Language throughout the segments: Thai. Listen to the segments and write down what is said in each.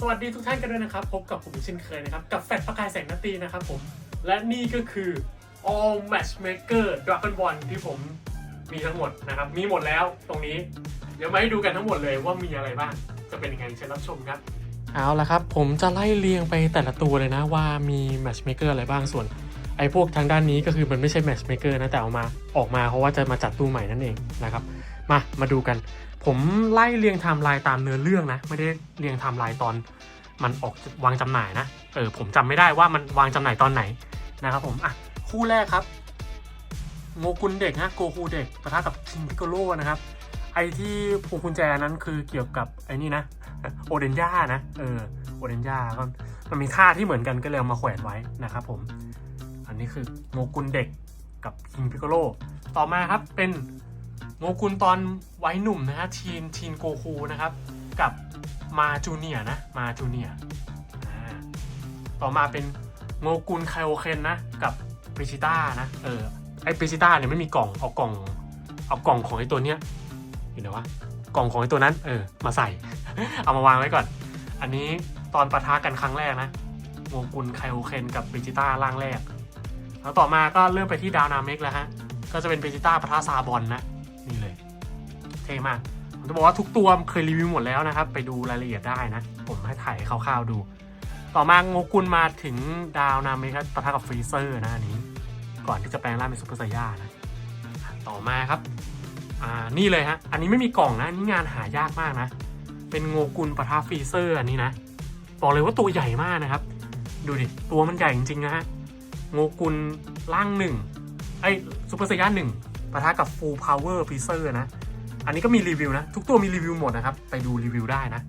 สวัสดีทุกท่านกันด้วยนะครับ พบกับผมเช่นเคยนะครับ กับแฟดประกายแสงนาตีนะครับผม และนี่ก็คือ All Matchmaker Dragon Ball ที่ผมมีทั้งหมดนะครับ มีหมดแล้วตรงนี้ เดี๋ยวมาให้ดูกันทั้งหมดเลยว่ามีอะไรบ้าง จะเป็นยังไงเชิญรับชมครับ เอาละครับ ผมจะไล่เรียงไปแต่ละตัวเลยนะว่ามี Matchmaker อะไรบ้างส่วน ไอ้พวกทางด้านนี้ก็คือมันไม่ใช่ Matchmaker นะแต่เอามาออกมาเพราะว่าจะมาจัดตู้ใหม่นั่นเองนะครับ มามาดูกัน ผมไล่เรียงไทม์ไลน์ตามเนื้อเรื่องนะ ไม่ได้เรียงไทม์ไลน์ตอนมันออกวางจำหน่ายนะ เออผมจำไม่ได้ว่ามันวางจำหน่ายตอนไหนนะครับผม อะ คู่แรกครับโงกุลเด็กนะโกคูเด็กประทะกับคิงพิโกโลนะครับ ไอที่พวงกุญแจนั้นคือเกี่ยวกับไอ้นี่นะ โอเดนย่านะ เออ โอเดนย่าก็มันมีท่าที่เหมือนกันก็เลยเอามาแขวนไว้นะครับผม อันนี้คือโงกุลเด็กกับคิงพิโกโลต่อมาครับเป็น โงกุลตอนวัยหนุ่มนะฮะทีนทีนโกคูนะครับ กับมาจูเนียนะมาจูเนียต่อมาเป็นโงกุลไคโอเคนนะกับเบจิต้านะเออไอเบจิต้าเนี่ยไม่มีกล่องเอากล่องเอากล่องของไอตัวเนี้ยอยู่ไหนวะกล่องของไอตัวนั้นเออมาใส่ เอามาวางไว้ก่อน อันนี้ตอนปะทะกันครั้งแรกนะโงกุลไคโอเคนกับเบจิต้าร่างแรก แล้วต่อมาก็เริ่มไปที่ดาวนาเมกแล้วฮะก็จะเป็นเบจิต้าปะทะซาบอนนะ เท่มากผมจะบอกว่าทุกตัวเคยรีวิวหมดแล้วนะครับ ไปดูรายละเอียดได้นะ ผมให้ถ่ายคร่าวๆดู ต่อมาโงกุลมาถึงดาวนาเมกปะทะกับฟรีเซอร์นะอันนี้ ก่อนที่จะแปลงร่างเป็นซูเปอร์ไซย่านะต่อมาครับ อ่านี่เลยฮะ อันนี้ไม่มีกล่องนะอันนี่งานหายากมากนะ เป็นโงกุลปะทะฟรีเซอร์อันนี้นะ บอกเลยว่าตัวใหญ่มากนะครับ ดูดิ ตัวมันใหญ่จริงๆนะฮะ โงกุลร่างหนึ่งไอ้ซูเปอร์ไซย่าหนึ่งปะทะกับ Full Power Freezer นะ อันนี้ก็มีรีวิวนะ ทุกตัวมีรีวิวหมดนะครับ ไปดูรีวิวได้นะ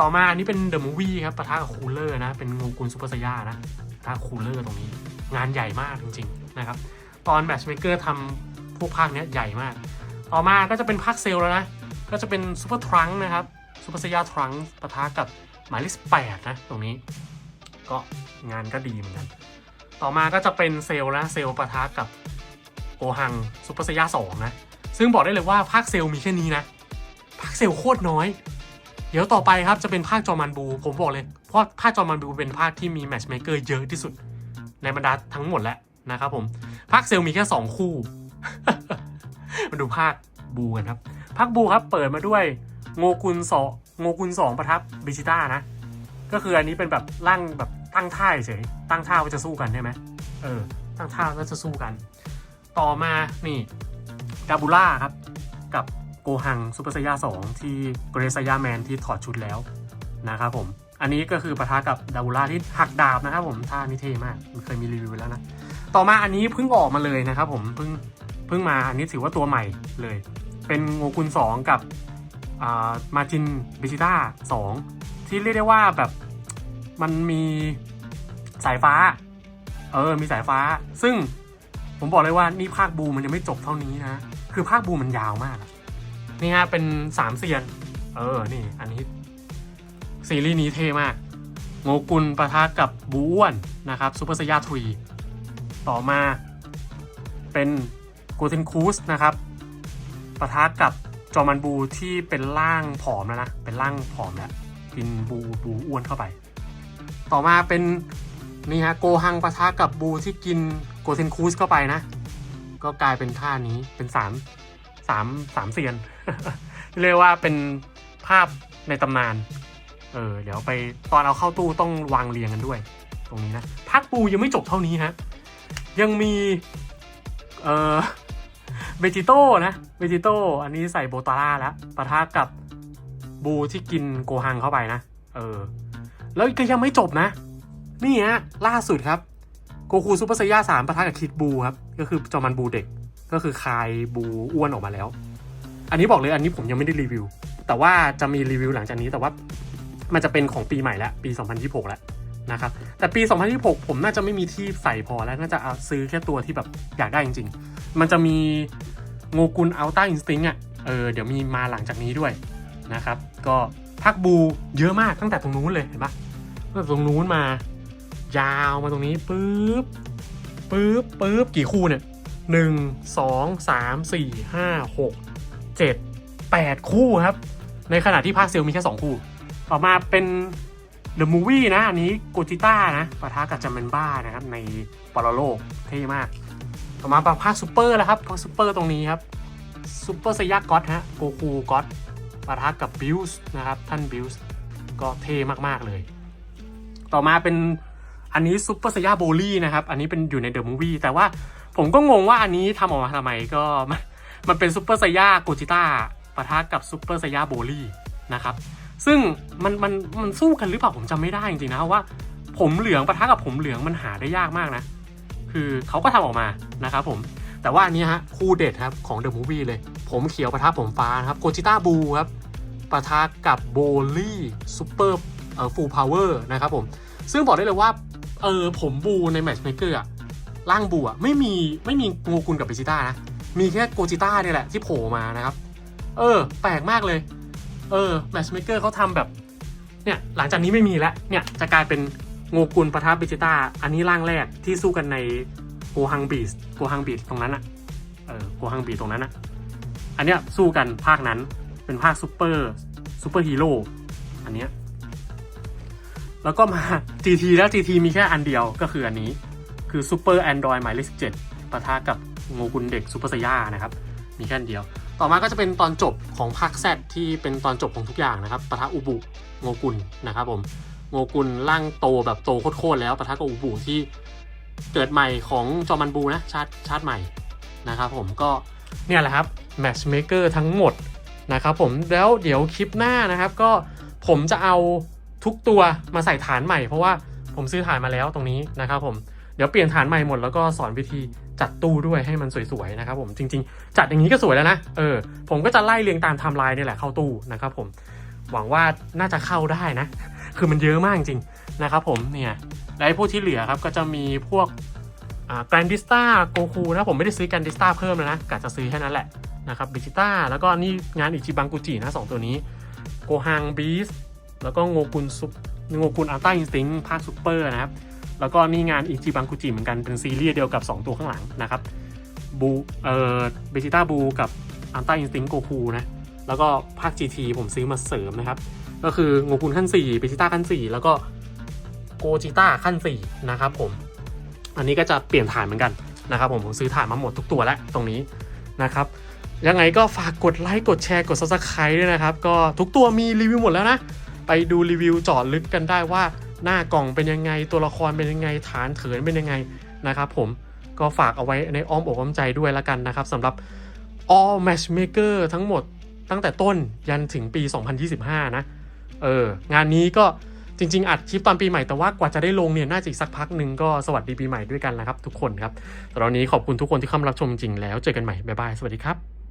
ต่อมาอันนี้เป็น The Movie ครับปะทะกับคูลเลอร์นะ เป็นโงกุลซูเปอร์ไซย่านะปะทะคูลเลอร์ตรงนี้ งานใหญ่มากจริงๆนะครับ ตอน Matchmaker ทำพวกภาคเนี้ยใหญ่มาก ต่อมาก็จะเป็นภาคเซลแล้วนะ ก็จะเป็นซูเปอร์ทรังนะครับซูเปอร์ไซย่าทรังปะทะกับหมายเลขแปดนะตรงนี้ ก็งานก็ดีเหมือนกัน ต่อมาก็จะเป็นเซลล์นะเซล์ปะทะกับโกหังซูเปอร์ไซย่าสองนะ ซึ่งบอกได้เลยว่าภาคเซลมีแค่นี้นะ ภาคเซลโคตรน้อย เดี๋ยวต่อไปครับจะเป็นภาคจอมันบู ผมบอกเลย เพราะภาคจอมันบูเป็นภาคที่มีแมชเมเกอร์เยอะที่สุด ในบรรดาทั้งหมดแล้วนะครับผม ภาคเซลมีแค่ 2 คู่ มาดูภาคบูกันครับ ภาคบูครับเปิดมาด้วยโงกุลสองโงกุลสองประทับบิจิต้านะ ก็คืออันนี้เป็นแบบร่างแบบตั้งท่าเฉยตั้งท่าว่าจะสู้กันใช่ไหมเออ ตั้งท่าว่าจะสู้กัน ต่อมานี่ กาบูล่าครับ กับโกหังซูเปอร์ไซยาสองที่เกรซายาแมนที่ถอดชุดแล้วนะครับผม อันนี้ก็คือปะทะกับดาบูล่าที่หักดาบนะครับผมท่านี้เท่มากเคยมีรีวิวไว้แล้วนะ ต่อมาอันนี้เพิ่งออกมาเลยนะครับผมเพิ่งเพิ่งมาอันนี้ถือว่าตัวใหม่เลย เป็นโงกุล2 กับมาจินบิจิต้า2ที่เรียกได้ว่าแบบมันมีสายฟ้า เออ มีสายฟ้า ซึ่ง ผมบอกเลยว่านี่ภาคบูมันยังไม่จบเท่านี้นะ คือภาคบูมันยาวมาก นี่ฮะเป็นสามเซียน เออ นี่ อันนี้ซีรีส์นี้เท่มาก โงกุลประทะกับบูอ้วนนะครับซูเปอร์ไซย่าทรีต่อมาเป็นโกเทนคูสนะครับประทะกับจอมันบูที่เป็นร่างผอมแล้วนะ เป็นร่างผอมแล้วกินบูบูอ้วนเข้าไป ต่อมาเป็น นี่ฮะโกฮังปะทะกับบูที่กินโกเทนคูสเข้าไปนะ ก็กลายเป็นท่านี้เป็นสามสามสามเซียน เรียกว่าเป็นภาพในตำนาน เออเดี๋ยวไปตอนเอาเข้าตู้ต้องวางเรียงกันด้วย ตรงนี้นะภาคปูยังไม่จบเท่านี้ฮะยังมีเออเบจิโต้นะเบจิโต้อันนี้ใส่โบตาร่าแล้วปะทะกับบูที่กินโกฮังเข้าไปนะ เออ แล้วก็ยังไม่จบนะ นี่ฮะล่าสุดครับโกคูซูเปอร์ไซย่าสามปะทะกับคิดบูครับ ก็คือจอมันบูเด็ก ก็คือคายบูอ้วนออกมาแล้ว อันนี้บอกเลยอันนี้ผมยังไม่ได้รีวิว แต่ว่าจะมีรีวิวหลังจากนี้แต่ว่ามันจะเป็นของปีใหม่แล้วปี 2026 แล้วนะครับ แต่ปี 2026 ผมน่าจะไม่มีที่ใส่พอแล้ว น่าจะเอาซื้อแค่ตัวที่แบบอยากได้จริง ๆ มันจะมีโงกุลอัลต้าอินสติ้งอะ เออ เดี๋ยวมีมาหลังจากนี้ด้วยนะครับ ก็พักบูเยอะมากตั้งแต่ตรงนู้นเลยเห็นปะตั้งแต่ตรงนู้นมา ยาวมาตรงนี้ปึ๊บปึ๊บปึ๊บกี่คู่เนี่ยหนึ่งสองสามสี่ห้าหกเจ็ดแปดคู่ครับ ในขณะที่ภาคเซลมีแค่สองคู่ ต่อมาเป็น The Movie นะ อันนี้โกจิต้านะปะทะกับจัมเมนบ้านะครับ ในปรโลกเท่มาก ต่อมาภาคซูเปอร์แล้วครับภาคซูเปอร์ตรงนี้ครับซูเปอร์ไซยาก็อตฮะโกคูก็อตปะทะกับบิลส์นะครับ ท่านบิลส์ก็เท่มาก ๆ เลย ต่อมาเป็น อันนี้ซูเปอร์ไซยาโบลี่นะครับอันนี้เป็นอยู่ในเดอะมูฟวี่แต่ว่าผมก็งงว่าอันนี้ทำออกมาทำไมก็มันมันเป็นซูเปอร์ไซยาโกจิต้าปะทะกับซูเปอร์ไซยาโบลี่นะครับซึ่งมันมันมันสู้กันหรือเปล่าผมจำไม่ได้จริงๆนะว่าผมเหลืองปะทะกับผมเหลืองมันหาได้ยากมากนะ คือเขาก็ทำออกมานะครับผมแต่ว่าอันนี้ฮะคู่เด็ดครับของเดอะมูฟวี่เลย ผมเขียวปะทะผมฟ้านะครับโกจิต้าบูครับปะทะกับโบลี่ซูเปอร์เอ่อฟูลพาวเวอร์นะครับผมซึ่งบอกได้เลยว่า เออผมบูในแมช์เมเกอร์อะร่างบูอะไม่มีไม่มีโงกุลกับเบจิต้านะ มีแค่โกจิต้าเนี่ยแหละที่โผล่มานะครับ เออ แปลกมากเลย เออแมช์เมเกอร์เขาทำแบบ เนี่ย หลังจากนี้ไม่มีแล้ว เนี่ยจะกลายเป็นโงกุลประทะเบจิต้า อันนี้ร่างแรกที่สู้กันในโกฮังบีสโกฮังบีสตรงนั้นอะเออโกฮังบีตรงนั้นอะอันเนี้ยสู้กันภาคนั้นเป็นภาคซูเปอร์ซูเปอร์ฮีโร่อันเนี้ย แล้วก็มา GT แล้ว GT มีแค่อันเดียวก็คืออันนี้ คือ Super Android หมายเลข17ปะทะกับโงกุลเด็กซูเปอร์ไซย่านะครับ มีแค่อันเดียว ต่อมาก็จะเป็นตอนจบของภาค Z ที่เป็นตอนจบของทุกอย่างนะครับปะทะอุบุโงกุลนะครับผมโงกุลร่างโตแบบโตโคตรแล้วปะทะกับอุบุที่เกิดใหม่ของจอมันบูนะชาติชาติใหม่นะครับผมก็เนี่ยแหละครับ Matchmaker ทั้งหมดนะครับผมแล้วเดี๋ยวคลิปหน้านะครับก็ผมจะเอา ทุกตัวมาใส่ฐานใหม่เพราะว่าผมซื้อฐานมาแล้วตรงนี้นะครับผมเดี๋ยวเปลี่ยนฐานใหม่หมดแล้วก็สอนวิธีจัดตู้ด้วยให้มันสวยๆนะครับผมจริง ๆ จัดอย่างนี้ก็สวยแล้วนะเออผมก็จะไล่เรียงตามไทม์ไลน์นี่แหละเข้าตู้นะครับผมหวังว่าน่าจะเข้าได้นะ คือมันเยอะมากจริงๆนะครับผมเนี่ยและพวกที่เหลือครับก็จะมีพวกแกรนดิสตาโกคูนะผมไม่ได้ซื้อแกรนดิสตาเพิ่มแล้วนะกะจะซื้อแค่นั้นแหละนะครับบิจิต้าแล้วก็นี่งานอิจิบังกุจินะสองตัวนี้โกฮังบีส แล้วก็โงกุนซุปโงกุนอัลต้าอินสติ้งภาคซูเปอร์นะครับ แล้วก็นี่งานอิจิบังกุจิเหมือนกันเป็นซีรีส์เดียวกับ 2 ตัวข้างหลังนะครับบูเอ่อเบจิต้าบูกับอัลต้าอินสติ้งโกคูนะแล้วก็ภาค GT ผมซื้อมาเสริมนะครับ ก็คือโงกุนขั้น4เบจิต้าขั้น 4 แล้วก็โกจิต้าขั้น4นะครับผมอันนี้ก็จะเปลี่ยนฐานเหมือนกันนะครับผมผมซื้อฐานมาหมดทุกตัวแล้วตรงนี้นะครับยังไงก็ฝากกดไลค์กดแชร์กด subscribe ด้วยนะครับ ก็ทุกตัวมีรีวิวหมดแล้วนะ ไปดูรีวิวเจาะลึกกันได้ว่าหน้ากล่องเป็นยังไงตัวละครเป็นยังไงฐานเถินเป็นยังไงนะครับผมก็ฝากเอาไว้ในอ้อมอกอ้อมใจด้วยละกันนะครับสำหรับ all matchmaker ทั้งหมดตั้งแต่ต้นยันถึงปี 2025 นะ เอองานนี้ก็จริง ๆ อัดคลิปตอนปีใหม่แต่ว่ากว่าจะได้ลงเนี่ยน่าจะอีกสักพักหนึ่งก็สวัสดีปีใหม่ด้วยกันนะครับทุกคนครับตอนนี้ขอบคุณทุกคนที่เข้ามารับชมจริงแล้วเจอกันใหม่บ๊ายบายสวัสดีครับ